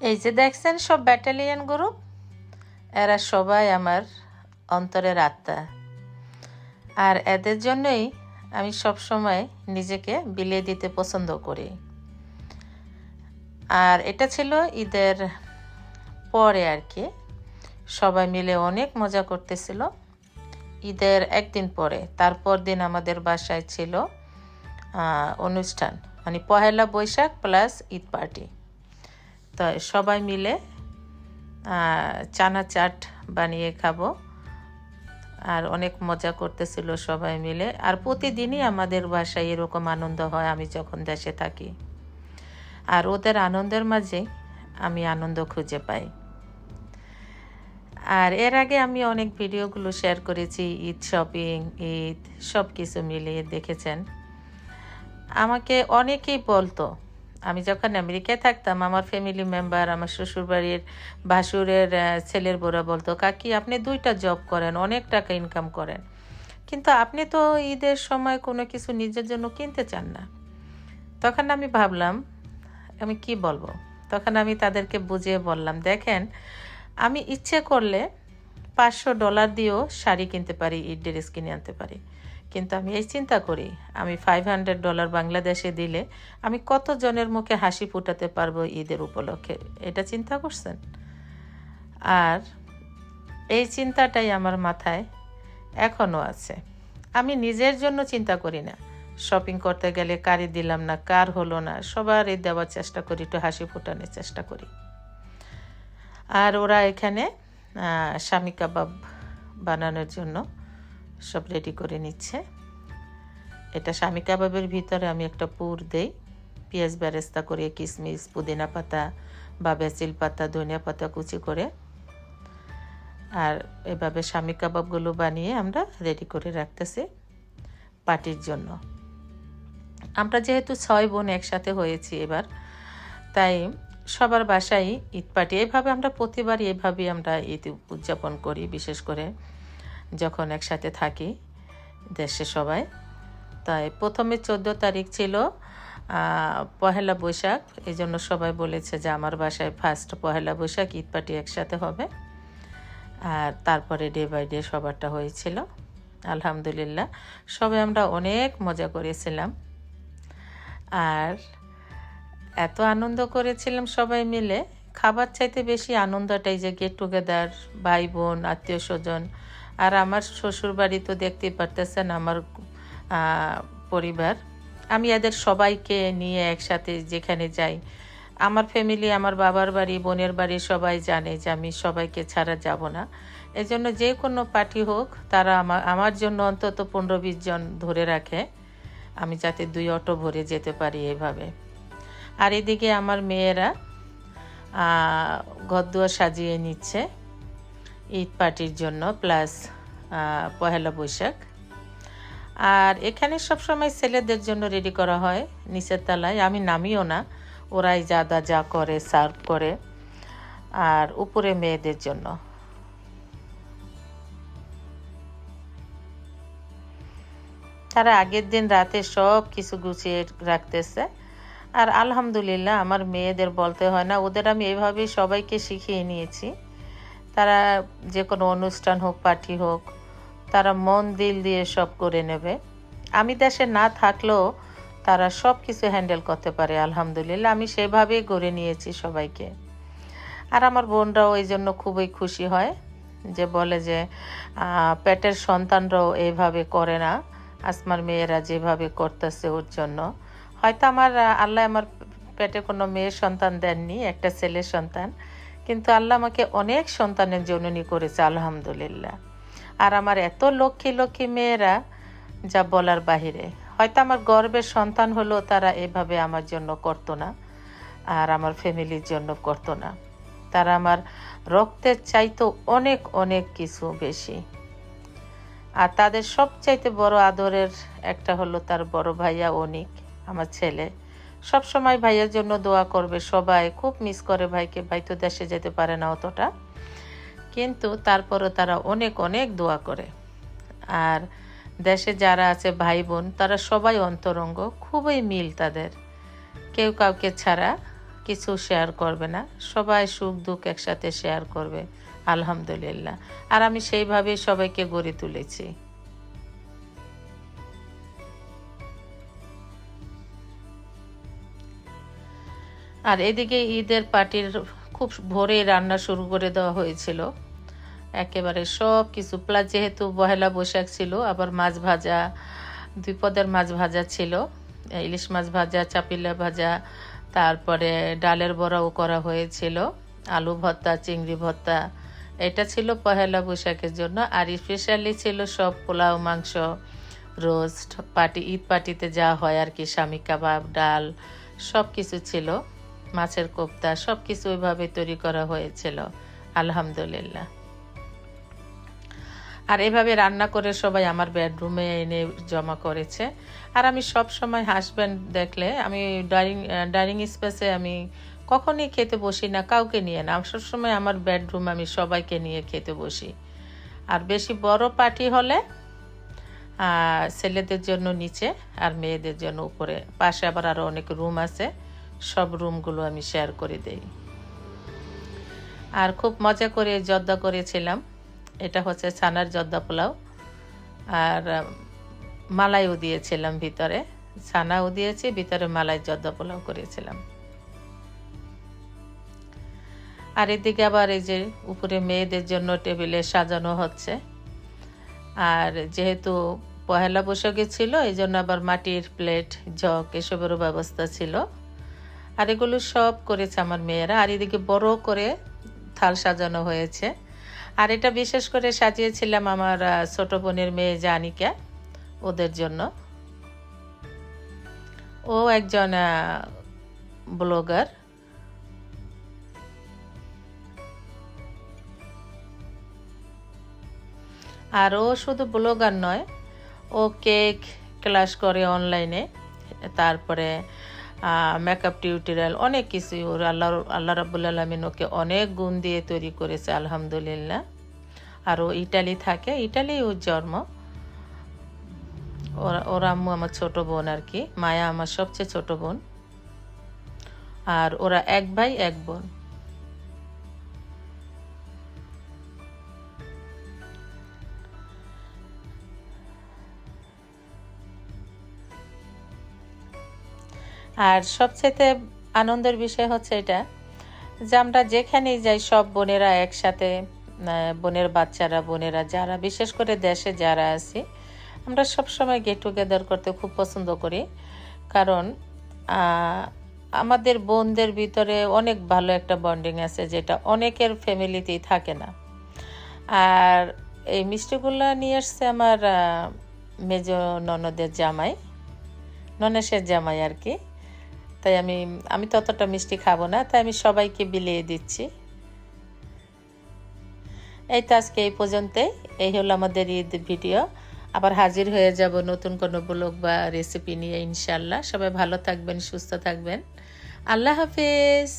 এই যে দেখছেন সব ব্যাটালিয়ান গ্রুপ এরা সবাই আমার অন্তরের আত্মা। আর এদের জন্যই আমি সব সময় নিজেকে বিলিয়ে দিতে পছন্দ করি। আর এটা ছিল ঈদের পরে আর কি। সবাই মিলে অনেক মজা করতেছিল ঈদের একদিন পরে। তারপর দিন আমাদের বাসায় ছিল অনুষ্ঠান মানে পহেলা বৈশাখ প্লাস ঈদ পার্টি। তো সবাই মিলে চানা চাট বানিয়ে খাব। আর অনেক মজা করতেছিল সবাই মিলে। আর প্রতিদিনই আমাদের বাসায় এরকম আনন্দ হয়, আমি যখন দেশে থাকি। আর ওদের আনন্দের মাঝে আমি আনন্দ খুঁজে পাই। আর এর আগে আমি অনেক ভিডিওগুলো শেয়ার করেছি, ঈদ শপিং ঈদ সব কিছু মিলিয়ে দেখেছেন। আমাকে অনেকেই বলতো আমি যখন আমেরিকায় থাকতাম, আমার ফ্যামিলি মেম্বার আমার শ্বশুরবাড়ির ভাসুরের ছেলের বোরা বলতো, কাকি, আপনি দুইটা জব করেন, অনেক টাকা ইনকাম করেন। কিন্তু আপনি তো ঈদের সময় কোনো কিছু নিজের জন্য কিনতে চান না। তখন আমি ভাবলাম, আমি কি বলব? তখন আমি তাদেরকে বুঝিয়ে বললাম, দেখেন, আমি ইচ্ছে করলে পাঁচশো ডলার দিয়েও শাড়ি কিনতে পারি ঈদ ড্রেস কিনে আনতে পারি। কিন্তু আমি এই চিন্তা করি, আমি ফাইভ হান্ড্রেড ডলার বাংলাদেশে দিলে আমি কত জনের মুখে হাসি ফুটাতে পারব ঈদের উপলক্ষে? এটা চিন্তা করছেন? আর এই চিন্তাটাই আমার মাথায় এখনও আছে। আমি নিজের জন্য চিন্তা করি না। শপিং করতে গেলে কারি দিলাম না, কার হলো না, সবার এই দেওয়ার চেষ্টা করি, একটু হাসি ফোটানোর চেষ্টা করি। আর ওরা এখানে স্বামী কাবাব বানানোর জন্য সব রেডি করে নিচ্ছে। এটা স্বামী কাবাবের ভিতরে আমি একটা পুর দেই। পেঁয়াজ বেরেস্তা করে কিশমিশ পুদিনা পাতা বা বেসিল পাতা, ধনিয়া পাতা কুচি করে। আর এভাবে স্বামী কাবাবগুলো বানিয়ে আমরা রেডি করে রাখতেছি পার্টির জন্য। আমরা যেহেতু ছয় বোন একসাথে হয়েছি এবার, তাই সবার বাসায় ঈদ পার্টি। এভাবে আমরা প্রতিবারই এভাবেই আমরা ঈদ উদযাপন করি, বিশেষ করে যখন একসাথে থাকি দেশে সবাই। তাই প্রথমে চোদ্দ তারিখ ছিল পহেলা বৈশাখ। এই জন্য সবাই বলেছে যে আমার বাসায় ফার্স্ট পহেলা বৈশাখ, ঈদ পার্টি একসাথে হবে। আর তারপরে ডে বাই ডে সবারটা হয়েছিল। আলহামদুলিল্লাহ, সবাই আমরা অনেক মজা করেছিলাম। আর এত আনন্দ করেছিলাম সবাই মিলে। খাবার চাইতে বেশি আনন্দটাই যে গেট টুগেদার ভাই বোন আত্মীয় স্বজন আর আমার শ্বশুর বাড়ি তো দেখতেই পারতেছেন আমার পরিবার। আমি এদের সবাইকে নিয়ে একসাথে যেখানে যাই। আমার ফ্যামিলি আমার বাবার বাড়ি, বোনের বাড়ি সবাই জানে যে আমি সবাইকে ছাড়া যাব না। এজন্য যে কোনো পার্টি হোক, তারা আমার আমার জন্য অন্তত পনেরো বিশ জন ধরে রাখে। আমি যাতে দুই অটো ভরে যেতে পারি এভাবে। আর এদিকে আমার মেয়েরা ঘরদুয়ার সাজিয়ে নিচ্ছে। ঈদ পার্টির জন্য, প্লাস পহেলা বৈশাখ। আর এখানে সবসময় ছেলেদের জন্য রেডি করা হয় নিচের তলায়। আমি নামিও না। ওরাই যা দা যা করে সার্ভ করে, আর উপরে মেয়েদের জন্য। তারা আগের দিন রাতে সব কিছু গুছিয়ে রাখতেছে। আর আলহামদুলিল্লাহ, আমার মেয়েদের বলতে হয় না। ওদের আমি এভাবেই সবাইকে শিখিয়ে নিয়েছি। তারা যে কোনো অনুষ্ঠান হোক, পার্টি হোক, তারা মন, দিল দিয়ে সব করে নেবে। আমি দেশে না থাকলেও তারা সব কিছু হ্যান্ডেল করতে পারে, আলহামদুলিল্লাহ। আমি সেভাবেই গড়ে নিয়েছি সবাইকে। আর আমার বোনরাও এই জন্য খুবই খুশি হয় যে বলে যে পেটের সন্তানরাও এইভাবে করে না। আসমার মেয়েরা যেভাবে করতেছে ওর জন্য। হয়তো আমার, আল্লাহ আমার পেটে কোনো মেয়ের সন্তান দেননি, একটা ছেলের সন্তান। কিন্তু আল্লাহ আমাকে অনেক সন্তানের জননী করেছে, আলহামদুলিল্লাহ। আর আমার এত লক্ষ্মী লক্ষ্মী মেয়েরা যা বলার বাহিরে। হয়তো আমার গর্বের সন্তান হলেও তারা এভাবে আমার জন্য করতো না, আর আমার ফ্যামিলির জন্য করতো না। তারা আমার রক্তের চাইতো অনেক অনেক কিছু বেশি। আর তাদের সবচাইতে বড় আদরের একটা হলো তার বড় ভাইয়া অনিক, আমার ছেলে। সব সময় ভাইয়ের জন্য দোয়া করবে সবাই। খুব মিস করে ভাইকে। ভাই তো দেশে যেতে পারে না অতটা। কিন্তু তারপরও তারা অনেক অনেক দোয়া করে। আর দেশে যারা আছে ভাই বোন, তারা সবাই অন্তরঙ্গ, খুবই মিল তাদের। কেউ কাউকে ছাড়া কিছু শেয়ার করবে না। সবাই সুখ, দুঃখ একসাথে শেয়ার করবে। আলহামদুলিল্লাহ। আর আমি সেইভাবে সবাইকে গড়ে তুলেছি। আর এদিকে ঈদের পার্টির খুব ভোরে রান্না শুরু করে দেওয়া হয়েছিল। একেবারে সব কিছু। প্লাস যেহেতু পহেলা বৈশাখ ছিল, আবার মাছ ভাজা দুই পদের মাছ ভাজা ছিল, ইলিশ মাছ ভাজা, চাপিলা ভাজা, তারপরে ডালের বড়াও করা হয়েছিল, আলু ভর্তা, চিংড়ি ভর্তা। এটা ছিল পহেলা বৈশাখের জন্য। আর স্পেশালি ছিল সব পোলাও, মাংস, রোস্ট, পার্টি, ঈদ পার্টিতে যা হয় আর কি, স্বামী কাবাব, ডাল সব কিছু ছিল। মাছের কোপ্তা সব কিছু ওইভাবে তৈরি করা হয়েছিল। আলহামদুলিল্লাহ। আর এভাবে রান্না করে সবাই আমার বেডরুমে এনে জমা করেছে। আর আমি সব সময় হাজব্যান্ড দেখলে আমি ডাইনিং ডাইনিং স্পেসে আমি কখনই খেতে বসি না, কাউকে নিয়ে না। সবসময় আমার বেডরুম আমি সবাইকে নিয়ে খেতে বসি। আর বেশি বড় পার্টি হলে ছেলেদের জন্য নিচে আর মেয়েদের জন্য উপরে। পাশে আবার আরও অনেক রুম আছে। সব রুমগুলো আমি শেয়ার করে দেই। আর খুব মজা করে জর্দা করেছিলাম। এটা হচ্ছে ছানার জর্দা পোলাও। আর মালাইও দিয়েছিলাম ভিতরে। ছানাও দিয়েছি, ভিতরে মালাই জর্দা পোলাও করেছিলাম। আর এদিকে আবার এই যে উপরে মেয়েদের জন্য টেবিলে সাজানো হচ্ছে। আর যেহেতু পহেলা বৈশাখে ছিল, এই জন্য আবার মাটির প্লেট, জগ, এসবেরও ব্যবস্থা ছিল। আর এগুলো সব করেছে আমার মেয়েরা। আর এদিকে বড় করে থাল সাজানো হয়েছে। আর এটা বিশেষ করে সাজিয়েছিলাম আমার ছোট বোনের মেয়ে জানিকা, ওদের জন্য। ও একজন ব্লগার। আর ও শুধু ব্লগার নয়, ও কেক ক্লাস করে অনলাইনে। তারপরে মেকআপ টিউটোরিয়াল অনেক কিছুই ওর আল্লাহ আল্লাহ রাবুল আলমিন ওকে অনেক গুণ দিয়ে তৈরি করেছে, আলহামদুলিল্লাহ। আর ও ইটালি থাকে ইটালি ওর জন্ম। ওরা, ওর আম্মু আমার ছোট বোন আর কি, মায়া আমার সবচেয়ে ছোট বোন। আর ওরা এক ভাই, এক বোন। আর সবচেয়ে আনন্দের বিষয় হচ্ছে এটা যে আমরা যেখানেই যাই, সব বোনেরা একসাথে বোনের বাচ্চারা, বোনেরা যারা, বিশেষ করে দেশে যারা আছি, আমরা সব সময় গেট টুগেদার করতে খুব পছন্দ করি। কারণ আমাদের বোনদের ভিতরে অনেক ভালো একটা বন্ডিং আছে যেটা অনেকের ফ্যামিলিতেই থাকে না। আর এই মিষ্টিগুলো নিয়ে এসছে আমার মেজ ননদের জামাই, ননেশের জামাই আর কি। তাই আমি আমি ততটা মিষ্টি খাব না, তাই আমি সবাইকে বিলিয়ে দিচ্ছি। এই তো আজকে এই পর্যন্তই, এই হলো আমাদের ঈদ ভিডিও। আবার হাজির হয়ে যাব নতুন কোনো ব্লগ বা রেসিপি নিয়ে ইনশাল্লাহ সবাই ভালো থাকবেন, সুস্থ থাকবেন। আল্লাহ হাফিজ।